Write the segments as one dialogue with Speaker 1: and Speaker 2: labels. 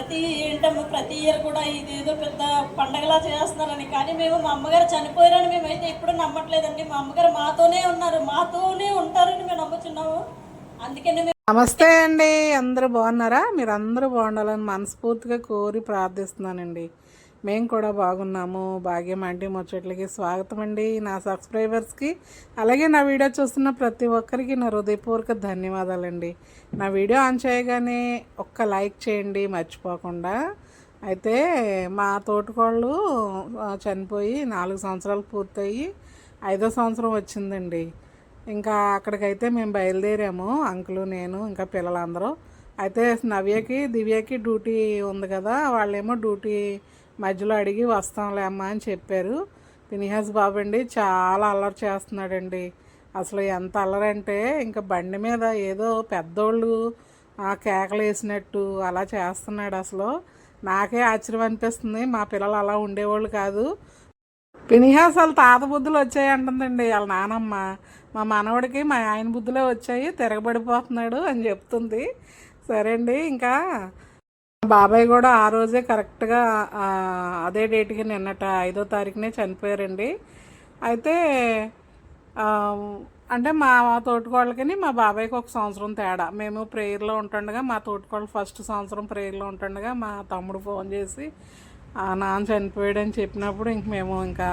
Speaker 1: ప్రతి ఏంటమ్మా ప్రతి ఇయర్ కూడా ఇదేదో పెద్ద పండగలా చేస్తున్నారని. కానీ మేము మా అమ్మగారు చనిపోయారని మేమైతే ఎప్పుడూ నమ్మట్లేదండి. మా అమ్మగారు మాతోనే ఉన్నారు. మాతోనే ఉంటారని మేము నమ్ముతున్నాము అందుకని మేము
Speaker 2: నమస్తే అండి. అందరూ బాగున్నారా? మీరు అందరూ బాగుండాలని మనస్ఫూర్తిగా కోరి ప్రార్థిస్తున్నానండి. మేము కూడా బాగున్నాము. భాగ్యం ఆంటీ ముచ్చట్లకి స్వాగతం అండి నా సబ్స్క్రైబర్స్కి. అలాగే నా వీడియో చూస్తున్న ప్రతి ఒక్కరికి నా హృదయపూర్వక ధన్యవాదాలండి. నా వీడియో ఆన్ చేయగానే ఒక్క లైక్ చేయండి మర్చిపోకుండా. అయితే మా తోటకోళ్ళు చనిపోయి నాలుగు సంవత్సరాలు పూర్తయి ఐదో సంవత్సరం వచ్చిందండి. ఇంకా అక్కడికైతే మేము బయలుదేరాము అంకులు నేను ఇంకా పిల్లలందరూ. అయితే నవ్యకి దివ్యకి డ్యూటీ ఉంది కదా వాళ్ళేమో డ్యూటీ మధ్యలో అడిగి వస్తాంలేమ్మా అని చెప్పారు. పినిహాస్ బాబు అండి చాలా అల్లరి చేస్తున్నాడండి. అసలు ఎంత అల్లరంటే ఇంకా బండి మీద ఏదో పెద్దోళ్ళు ఆ కేకలు వేసినట్టు అలా చేస్తున్నాడు అసలు. నాకే ఆశ్చర్యం అనిపిస్తుంది. మా పిల్లలు అలా ఉండేవాళ్ళు కాదు. పినిహాస్ వాళ్ళ తాత బుద్ధులు వచ్చాయి అంటుందండి వాళ్ళ నానమ్మ. మా మనవడికి మా ఆయన బుద్ధులే వచ్చాయి తిరగబడిపోతున్నాడు అని చెప్తుంది. సరే అండి ఇంకా బాబాయ్ కూడా ఆ రోజే కరెక్ట్గా అదే డేట్కి నిన్నట ఐదో తారీఖునే చనిపోయారండి. అయితే అంటే మా తోటికోళ్ళకి మా బాబాయ్కి ఒక సంవత్సరం తేడా. మేము ప్రేయర్లో ఉంటుండగా మా తోటికోళ్ళు ఫస్ట్ సంవత్సరం ప్రేయర్లో ఉంటుండగా మా తమ్ముడు ఫోన్ చేసి నాన్న చనిపోయాడని చెప్పినప్పుడు ఇంక మేము ఇంకా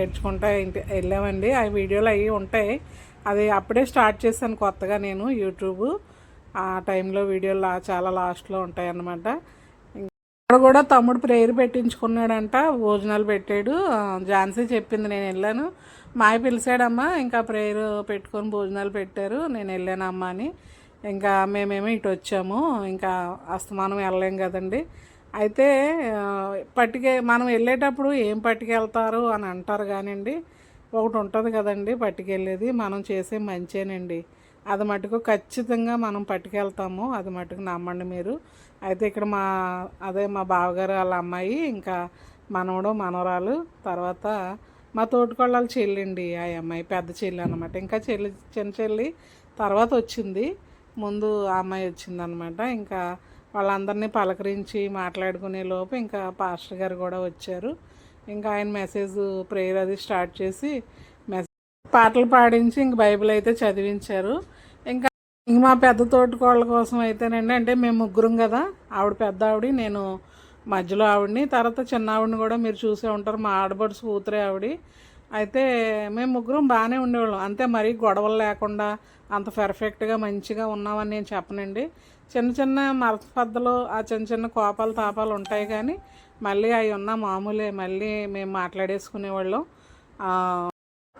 Speaker 2: ఏడ్చుకుంటా ఇంటి వెళ్ళామండి. ఆ వీడియోలు అవి ఉంటాయి. అది అప్పుడే స్టార్ట్ చేశాను కొత్తగా నేను యూట్యూబ్. ఆ టైంలో వీడియోలు లా- చాలా లాస్ట్లో ఉంటాయన్నమాట. ఇక్కడ కూడా తమ్ముడు ప్రేయర్ పెట్టించుకున్నాడంట భోజనాలు పెట్టాడు. ఝాన్సీ చెప్పింది నేను వెళ్ళాను. మాయ పిలిచాడమ్మా ఇంకా ప్రేయర్ పెట్టుకొని భోజనాలు పెట్టారు. నేను వెళ్ళాను అమ్మ అని. ఇంకా మేమేమో ఇటు వచ్చాము. ఇంకా అస్తమానం వెళ్ళలేం కదండి. అయితే ఆ, పట్టుకే మనం వెళ్ళేటప్పుడు ఏం పట్టుకెళ్తారు అని అంటారు కానివ్వండి ఒకటి ఉంటుంది కదండి పట్టుకెళ్ళేది. మనం చేసే మంచేనండి. అది మటుకు ఖచ్చితంగా మనం పట్టుకెళ్తాము. అది మటుకు నమ్మండి మీరు. అయితే ఇక్కడ మా అదే మా బావగారు వాళ్ళ అమ్మాయి ఇంకా మనవడు మనవరాలు తర్వాత మా తోటికోళ్ళ చెల్లిండి ఆ అమ్మాయి పెద్ద చెల్లి అనమాట ఇంకా చెల్లి చిన్న చెల్లి తర్వాత వచ్చింది. ముందు ఆ అమ్మాయి వచ్చిందనమాట ఇంకా వాళ్ళందరినీ పలకరించి మాట్లాడుకునే లోపు ఇంకా పాస్టర్ గారు కూడా వచ్చారు. ఇంకా ఆయన మెసేజ్ ప్రేయర్ అది స్టార్ట్ చేసి మెసేజ్ పాటలు పాడించి ఇంక బైబిల్ అయితే చదివించారు. ఇంకా ఇంక మా పెద్ద తోటికోళ్ళ కోసం అయితేనండి అంటే మేము ముగ్గురం కదా ఆవిడ పెద్ద ఆవిడ నేను మధ్యలో ఆవిడని తర్వాత చిన్న ఆవిడని కూడా మీరు చూసే ఉంటారు మా ఆడబడుసు కూతురే ఆవిడ. అయితే మేము ముగ్గురం బాగానే ఉండేవాళ్ళం. అంతే మరీ గొడవలు లేకుండా అంత పెర్ఫెక్ట్గా మంచిగా ఉన్నామని నేను చెప్పనండి. చిన్న చిన్న మరపద్దలు ఆ చిన్న చిన్న కోపాలు తాపాలు ఉంటాయి కానీ మళ్ళీ అవి ఉన్న మామూలే మళ్ళీ మేము మాట్లాడేసుకునేవాళ్ళం.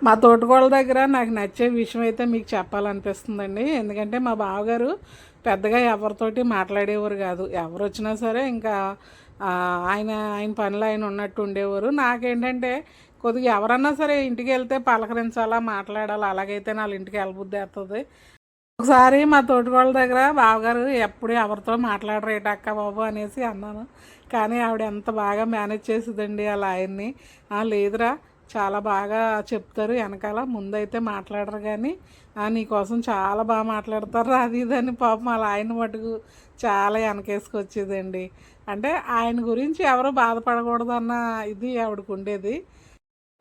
Speaker 2: మా తోటకోళ్ళ దగ్గర నాకు నచ్చే విషయం అయితే మీకు చెప్పాలనిపిస్తుందండి. ఎందుకంటే మా బావగారు పెద్దగా ఎవరితోటి మాట్లాడేవారు కాదు. ఎవరు వచ్చినా సరే ఇంకా ఆయన ఆయన పనులు ఆయన ఉన్నట్టు ఉండేవారు. నాకేంటంటే కొద్దిగా ఎవరన్నా సరే ఇంటికి వెళ్తే పలకరించాలా మాట్లాడాలా అలాగైతే నా ఇంటికి వెళ్ళబుద్ధి వేస్తుంది ఒకసారి మా తోటికోళ్ళ దగ్గర బావగారు ఎప్పుడు ఎవరితో మాట్లాడరేట అక్క బాబు అనేసి అన్నాను. కానీ ఆవిడ ఎంత బాగా మేనేజ్ చేసిందండి అలా ఆయన్ని "ఆ, లేదురా చాలా బాగా చెప్తారు. వెనకాల ముందైతే మాట్లాడరు కానీ "ఆ, నీకోసం చాలా బాగా మాట్లాడతారు అది ఇదని పాపం అలా ఆయన మటుకు చాలా వెనకేసుకొచ్చేదండి. అంటే ఆయన గురించి ఎవరు బాధపడకూడదన్న ఇది ఆవిడకు ఉండేది.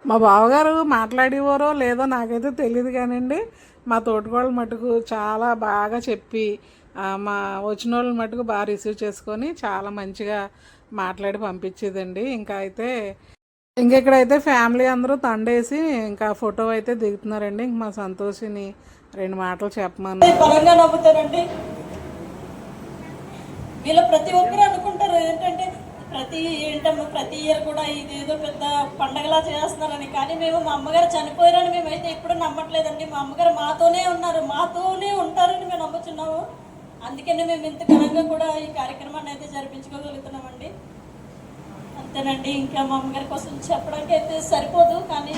Speaker 2: మా బావగారు మాట్లాడేవారో లేదో నాకైతే తెలియదు కానివ్వండి మా తోటికోళ్ళ మటుకు చాలా బాగా చెప్పి మా వచ్చిన వాళ్ళని మటుకు బాగా రిసీవ్ చేసుకొని చాలా మంచిగా మాట్లాడి పంపించేదండి. ఇంకా అయితే ఇంక ఇక్కడైతే ఫ్యామిలీ అందరూ తండేసి ఇంకా ఫోటో అయితే దిగుతున్నారండి. ఇంక మా సంతోషిని రెండు మాటలు చెప్పమని.
Speaker 1: బలంగా నమ్ముతారండి వీళ్ళు ప్రతి ఒక్కరు అనుకుంటారు ఏంటంటే ప్రతి ఏంటమ్మా ప్రతి ఇయర్ కూడా ఇదేదో పెద్ద పండగలా చేస్తున్నారని. కానీ మేము మా అమ్మగారు చనిపోయారని మేమైతే ఎప్పుడూ నమ్మట్లేదండి. మా అమ్మగారు మాతోనే ఉన్నారు. మాతోనే ఉంటారని మేము నమ్ముతున్నాము అందుకని మేము ఇంత ఘనంగా కూడా ఈ కార్యక్రమాన్ని అయితే జరిపించుకోగలుగుతున్నామండి. అంతేనండి ఇంకా మా అమ్మగారి కోసం చెప్పడానికి అయితే సరిపోదు కానీ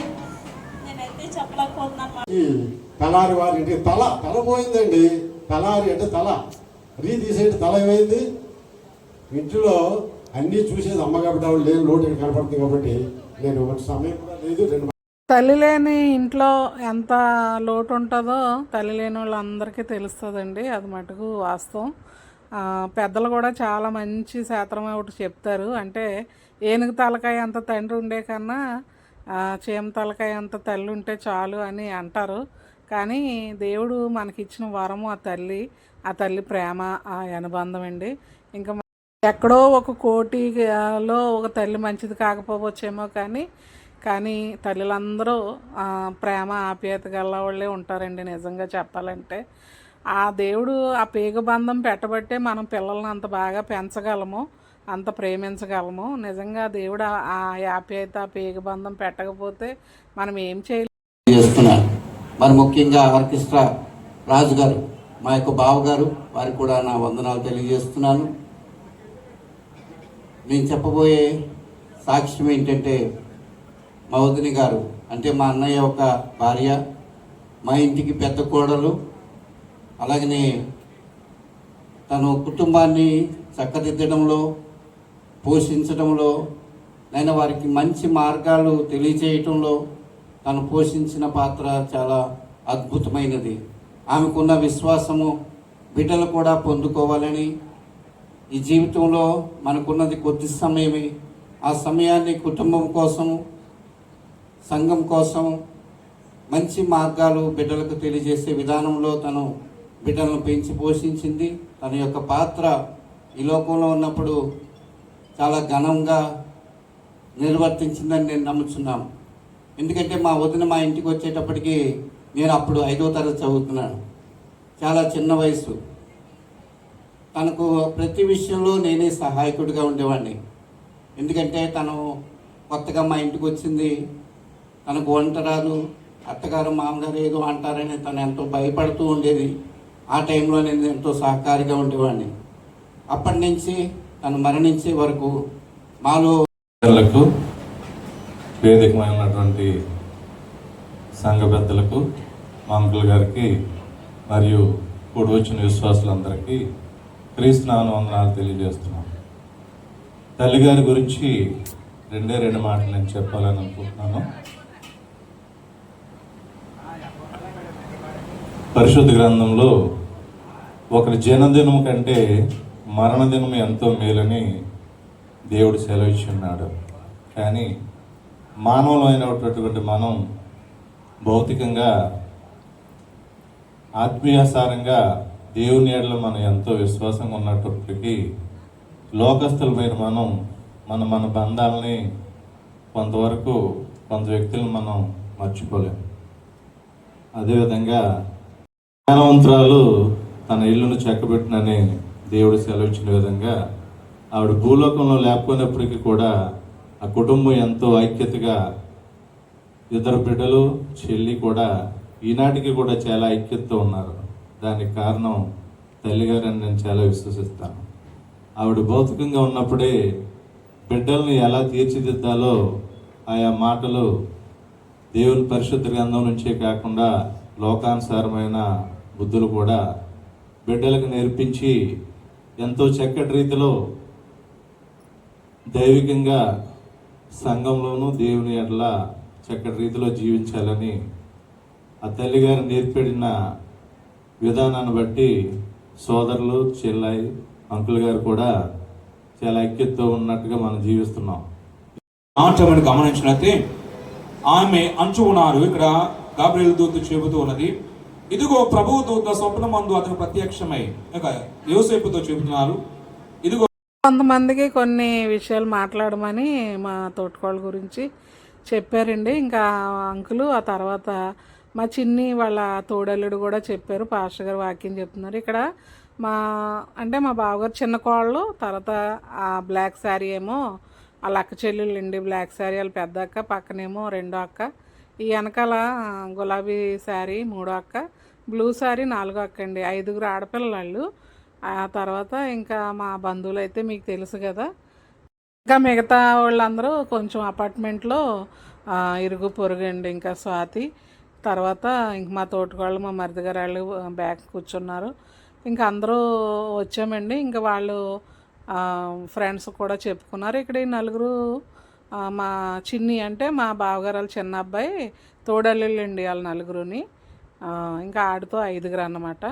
Speaker 1: నేనైతే చెప్పలేకపోతున్నాను.
Speaker 3: తలారి తల తల పోయిందండి. తలారి అంటే తల. రీ తీసేటి తల ఏమైంది? ఇంట్లో అన్నీ చూసేది అమ్మ కాబట్టి ఆవిడ లేదు లోటు ఇక్కడ కనపడుతుంది కాబట్టి నేను ఒక సమయం కూడా లేదు రెండు
Speaker 2: తల్లి లేని ఇంట్లో ఎంత లోటు ఉంటుందో తల్లి లేని వాళ్ళందరికీ తెలుస్తుందండి. అది మటుకు వాస్తవం. ఆ, పెద్దలు కూడా చాలా మంచి శాస్త్రం ఒకటి చెప్తారు. అంటే ఏనుగు తలకాయ అంత తండ్రి ఉండే కన్నా చేమ తలకాయ అంత తల్లి ఉంటే చాలు అని అంటారు. కానీ దేవుడు మనకిచ్చిన వరము ఆ తల్లి ఆ తల్లి ప్రేమ ఆ అనుబంధం అండి. ఇంకా ఎక్కడో ఒక కోటిలో ఒక తల్లి మంచిది కాకపోవచ్చేమో కానీ కానీ తల్లులందరూ ప్రేమ ఆప్యాయత గల వాళ్ళే ఉంటారండి నిజంగా చెప్పాలంటే. ఆ దేవుడు ఆ పేగు బంధం పెట్టబట్టే మనం పిల్లల్ని అంత బాగా పెంచగలము. అంత ప్రేమించగలము. నిజంగా దేవుడు ఆ- ఆ ఆ పేగబంధం పెట్టకపోతే మనం ఏం చేయలేము
Speaker 4: చేస్తున్నారు. మరి ముఖ్యంగా ఆర్కెస్ట్రా రాజు గారు మా యొక్క బావగారు వారికి కూడా నా వందనాలు తెలియజేస్తున్నాను. నేను చెప్పబోయే సాక్ష్యం ఏంటంటే మా గారు అంటే మా అన్నయ్య ఒక భార్య మా ఇంటికి పెద్ద కోడలు అలాగనే తను కుటుంబాన్ని చక్కదిద్దడంలో పోషించడంలో నేను వారికి మంచి మార్గాలు తెలియజేయటంలో తను పోషించిన పాత్ర చాలా అద్భుతమైనది. ఆమెకున్న విశ్వాసము బిడ్డలు కూడా పొందుకోవాలని ఈ జీవితంలో మనకున్నది కొద్ది సమయమే. ఆ సమయాన్ని కుటుంబం కోసం సంఘం కోసం మంచి మార్గాలు బిడ్డలకు తెలియజేసే విధానంలో తను బిడ్డలను పెంచి పోషించింది. తన యొక్క పాత్ర ఈ లోకంలో ఉన్నప్పుడు చాలా ఘనంగా నిర్వర్తించిందని నేను నమ్ముచున్నాను. ఎందుకంటే మా వదిన మా ఇంటికి వచ్చేటప్పటికి నేను అప్పుడు ఐదో తరగతి చదువుతున్నాను. చాలా చిన్న వయసు తనకు ప్రతి విషయంలో నేనే సహాయకుడిగా ఉండేవాడిని. ఎందుకంటే తను కొత్తగా మా ఇంటికి వచ్చింది. తనకు వంట రాదు అత్తగారు మామగారు ఏదో అంటారని తను ఎంతో భయపడుతూ ఉండేది. ఆ టైంలో నేను ఎంతో సహకారిగా ఉండేవాడిని. అప్పటి నుంచి తను మరణించే వరకు మాలో
Speaker 5: పెద్దలకు వేదికమైనటువంటి సంఘ పెద్దలకు మా గారికి మరియు కూడి వచ్చిన విశ్వాసులందరికీ క్రీస్తునామం వందనాలు తెలియజేస్తున్నాను తల్లిగారి గురించి రెండే రెండు మాటలు నేను చెప్పాలని అనుకుంటున్నాను. పరిశుద్ధ గ్రంథంలో ఒకరి జనదినం కంటే మరణదినం ఎంతో మేలని దేవుడు సెలవిచ్చి ఉన్నాడు కానీ మానవులమైనటువంటి మనం భౌతికంగా ఆత్మీయాసారంగా దేవుని ఏడలో మనం ఎంతో విశ్వాసంగా ఉన్నప్పటికీ లోకస్తులమైన మనం మన మన బంధాలని కొంతవరకు కొంత వ్యక్తులను మనం మర్చిపోలేము అదేవిధంగా జ్ఞానవంతురాలు తన ఇల్లును చెక్కబెట్టినని దేవుడు సెలవిచ్చిన విధంగా ఆవిడ భూలోకంలో లేకపోయినప్పటికీ కూడా ఆ కుటుంబం ఎంతో ఐక్యతగా ఇద్దరు బిడ్డలు చెల్లి కూడా ఈనాటికి కూడా చాలా ఐక్యతతో ఉన్నారు. దానికి కారణం తల్లిగారని నేను చాలా విశ్వసిస్తాను. ఆవిడ భౌతికంగా ఉన్నప్పుడే బిడ్డల్ని ఎలా తీర్చిదిద్దాలో ఆయా మాటలు దేవుని పరిశుద్ధ గ్రంథం నుంచే కాకుండా లోకానుసారమైన బుద్ధులు కూడా బిడ్డలకు నేర్పించి ఎంతో చక్కటి రీతిలో దైవికంగా సంఘంలోనూ దేవుని ఎడల చక్కటి రీతిలో జీవించాలని ఆ తల్లిగారు నేర్పడిన విధానాన్ని బట్టి సోదరులు చెల్లాయి అంకుల్ గారు కూడా చాలా ఐక్యతతో ఉన్నట్టుగా మనం జీవిస్తున్నాం.
Speaker 6: మాట మనం గమనించినట్లయితే ఆమె అంచు ఉన్నారు. ఇక్కడ గాబ్రియల్ దూత చెబుతూ ఉన్నది ఇదిగో ప్రభువు దూత స్వప్న మందు అతను ప్రత్యక్షమై ఇక యోసేపుతో చెబుతున్నారు ఇదిగో
Speaker 2: కొంతమందికి కొన్ని విషయాలు మాట్లాడమని మా తోటకోళ్ళ గురించి చెప్పారండి. ఇంకా అంకులు ఆ తర్వాత మా చిన్ని వాళ్ళ తోడల్లుడు కూడా చెప్పారు పాస్టర్ గారు వాక్యం చెప్తున్నారు. ఇక్కడ మా అంటే మా బావగారు చిన్న కోళ్ళు తర్వాత ఆ బ్లాక్ శారీ ఏమో వాళ్ళ అక్క చెల్లెళ్ళు అండి బ్లాక్ శారీ వాళ్ళ పెద్ద అక్క పక్కనేమో రెండో అక్క. ఈ వెనకాల గులాబీ శారీ మూడో అక్క బ్లూ శారీ నాలుగో అక్క అండి. ఐదుగురు ఆడపిల్లలు. ఆ తర్వాత ఇంకా మా బంధువులు అయితే మీకు తెలుసు కదా. ఇంకా మిగతా వాళ్ళందరూ కొంచెం అపార్ట్మెంట్లో ఇరుగు పొరుగు అండి ఇంకా స్వాతి. తర్వాత ఇంక మా తోటకోళ్ళు మా మరిది వాళ్ళు బ్యాక్ కూర్చున్నారు. ఇంకా అందరూ వచ్చామండి. ఇంకా వాళ్ళు ఫ్రెండ్స్ కూడా చెప్పుకున్నారు. ఇక్కడ ఈ నలుగురు మా చిన్ని అంటే మా బావగారు వాళ్ళ చిన్న అబ్బాయి తోడల్లుళ్ళండి వాళ్ళ నలుగురుని. ఇంకా ఆడితో ఐదుగురు అన్నమాట.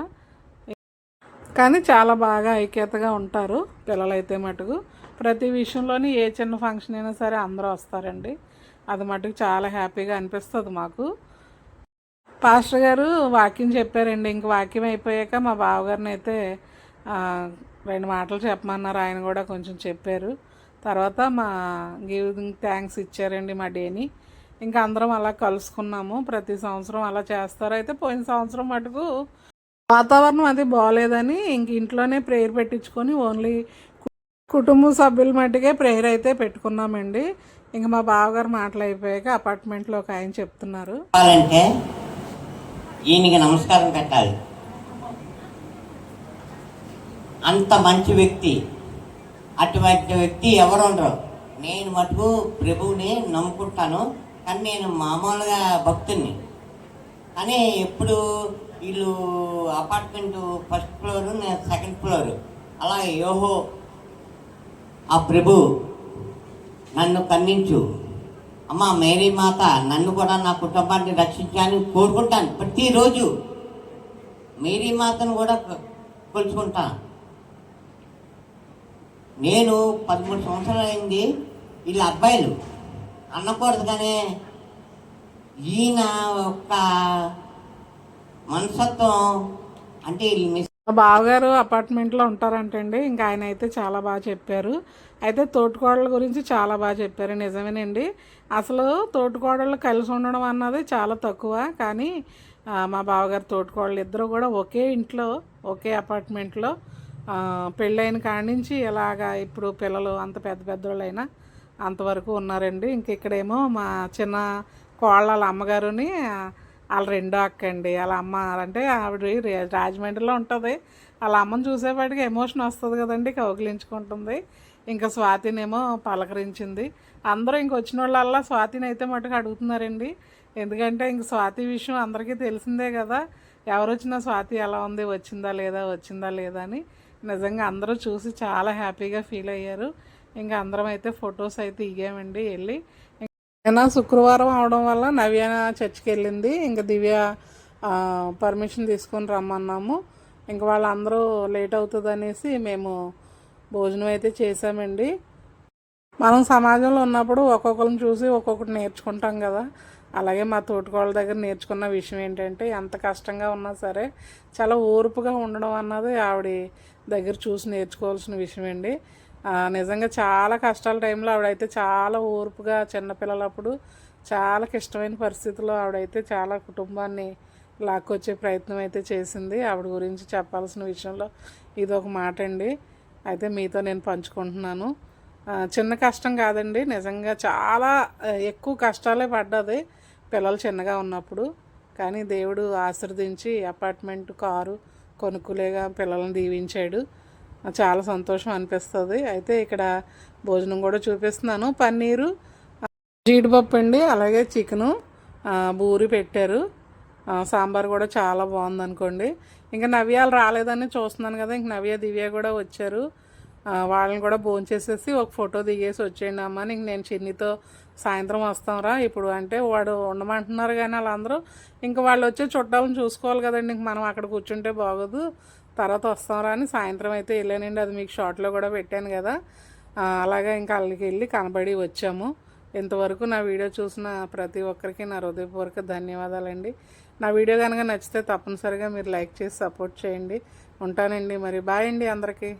Speaker 2: కానీ చాలా బాగా ఐక్యతగా ఉంటారు పిల్లలైతే మటుకు. ప్రతి విషయంలోని ఏ చిన్న ఫంక్షన్ అయినా సరే అందరూ వస్తారండి. అది మటుకు చాలా హ్యాపీగా అనిపిస్తుంది మాకు. పాస్టర్ గారు వాక్యం చెప్పారండి. ఇంక వాక్యం అయిపోయాక మా బావగారిని అయితే రెండు మాటలు చెప్పమన్నారు. ఆయన కూడా కొంచెం చెప్పారు. తర్వాత మా గివింగ్ థ్యాంక్స్ ఇచ్చారండి మా డేని. ఇంకా అందరం అలా కలుసుకున్నాము. ప్రతి సంవత్సరం అలా చేస్తారు. అయితే పోయిన సంవత్సరం మటుకు వాతావరణం అది బాగోలేదని ఇంక ఇంట్లోనే ప్రేయర్ పెట్టించుకొని ఓన్లీ కుటుంబ సభ్యుల మట్టుకే ప్రేయర్ అయితే పెట్టుకున్నామండి. ఇంక మా బావగారు మాటలు అయిపోయాక అపార్ట్మెంట్లో ఒక ఆయన చెప్తున్నారు.
Speaker 7: ఈయనకి నమస్కారం పెట్టాలి. అంత మంచి వ్యక్తి. అటువంటి వ్యక్తి ఎవరు ఉండరు నేను మటుకు ప్రభువుని నమ్ముకుంటాను కానీ నేను మామూలుగా భక్తుని కానీ ఎప్పుడు వీళ్ళు అపార్ట్మెంట్ ఫస్ట్ ఫ్లోరు నేను సెకండ్ ఫ్లోరు అలా యోహో ఆ ప్రభు నన్ను కన్నించు. అమ్మ మేరీ మాత నన్ను కూడా నా కుటుంబాన్ని రక్షించాలని కోరుకుంటాను. ప్రతిరోజు మేరీ మాతను కూడా కొలుచుకుంటాను. నేను పదమూడు సంవత్సరాలు అయింది వీళ్ళ అబ్బాయిలు. అనకూడదు కానీ ఈయన ఒక మనసత్వం అంటే
Speaker 2: మా బావగారు అపార్ట్మెంట్లో ఉంటారంటండి. ఇంకా ఆయన అయితే చాలా బాగా చెప్పారు. అయితే తోటికోడల గురించి చాలా బాగా చెప్పారు. నిజమేనండి. అసలు తోటికోడళ్ళు కలిసి ఉండడం అన్నది చాలా తక్కువ. కానీ మా బావగారు తోటికోడలు ఇద్దరు కూడా ఒకే ఇంట్లో ఒకే అపార్ట్మెంట్లో పెళ్ళైన కాడి నుంచి ఇలాగా ఇప్పుడు పిల్లలు అంత పెద్ద పెద్దోళ్ళైనా అంతవరకు ఉన్నారండి. ఇంక ఇక్కడేమో మా చిన్న కోళ్ళ వాళ్ళ అమ్మగారుని వాళ్ళ రెండో అక్క అండి వాళ్ళ అమ్మ అంటే ఆవిడ రాజమండ్రిలో ఉంటుంది. వాళ్ళ అమ్మని చూసేపాటికి ఎమోషన్ వస్తుంది కదండి కౌగిలించుకుంటుంది. ఇంకా స్వాతినేమో పలకరించింది. అందరూ ఇంక వచ్చిన వాళ్ళల్లా స్వాతిని అయితే మటుకు అడుగుతున్నారండి. ఎందుకంటే ఇంక స్వాతి విషయం అందరికీ తెలిసిందే కదా. ఎవరు వచ్చినా స్వాతి ఎలా ఉంది వచ్చిందా లేదా వచ్చిందా లేదా అని. నిజంగా అందరూ చూసి చాలా హ్యాపీగా ఫీల్ అయ్యారు. ఇంకా అందరం అయితే ఫొటోస్ అయితే ఇయ్యామండి వెళ్ళి. నిన్న శుక్రవారం అవడం వల్ల నవ్య చర్చికి వెళ్ళింది. ఇంకా దివ్య పర్మిషన్ తీసుకొని రమ్మన్నాము. ఇంకా వాళ్ళందరూ లేట్ అవుతుంది అనేసి మేము భోజనం అయితే చేసామండి మనం సమాజంలో ఉన్నప్పుడు ఒక్కొక్కరిని చూసి ఒక్కొక్కటి నేర్చుకుంటాం కదా. అలాగే మా తోటికోళ్ళ దగ్గర నేర్చుకున్న విషయం ఏంటంటే ఎంత కష్టంగా ఉన్నా సరే చాలా ఓర్పుగా ఉండడం అన్నది ఆవిడ దగ్గర చూసి నేర్చుకోవాల్సిన విషయం అండి. నిజంగా చాలా కష్టాల టైంలో ఆవిడైతే చాలా ఓర్పుగా చిన్నపిల్లలప్పుడు చాలా క్లిష్టమైన పరిస్థితుల్లో ఆవిడైతే చాలా కుటుంబాన్ని లాక్కొచ్చే ప్రయత్నం అయితే చేసింది. ఆవిడ గురించి చెప్పాల్సిన విషయంలో ఇది ఒక మాట అండి. అయితే మీతో నేను పంచుకుంటున్నాను. చిన్న కష్టం కాదండి. నిజంగా చాలా ఎక్కువ కష్టాలే పడ్డది. పిల్లలు చిన్నగా ఉన్నప్పుడు కానీ దేవుడు ఆశీర్వదించి అపార్ట్మెంట్ కారు కొనుక్కులేగా పిల్లల్ని దీవించాడు. చాలా సంతోషం అనిపిస్తుంది. అయితే ఇక్కడ భోజనం కూడా చూపిస్తున్నాను. పన్నీరు జీడిపప్పు అండి అలాగే చికెను బూరి పెట్టారు. సాంబార్ కూడా చాలా బాగుంది అనుకోండి ఇంకా నవ్యాలు రాలేదని చూస్తున్నాను కదా ఇంక నవ్య దివ్య కూడా వచ్చారు. వాళ్ళని కూడా భోంచేసేసి ఒక ఫోటో దిగేసి వచ్చేయండి అమ్మ. ఇంక నేను చిన్నితో సాయంత్రం వస్తాంరా. ఇప్పుడు అంటే వాడు ఉండమంటున్నారు కానీ వాళ్ళందరూ ఇంకా వాళ్ళు వచ్చే చుట్టాలను చూసుకోవాలి కదండి. ఇంక మనం అక్కడ కూర్చుంటే బాగోదు. తర్వాత వస్తాంరా అని సాయంత్రం అయితే వెళ్ళానండి. అది మీకు షార్ట్లో కూడా పెట్టాను కదా. అలాగే ఇంకా వాళ్ళకి వెళ్ళి కనబడి వచ్చాము. ఇంతవరకు నా వీడియో చూసిన ప్రతి ఒక్కరికి నా హృదయపూర్వక ధన్యవాదాలండి. నా వీడియో కనుక నచ్చితే తప్పనిసరిగా మీరు లైక్ చేసి సపోర్ట్ చేయండి. ఉంటానండి. మరి బాయ్ అండి అందరికీ.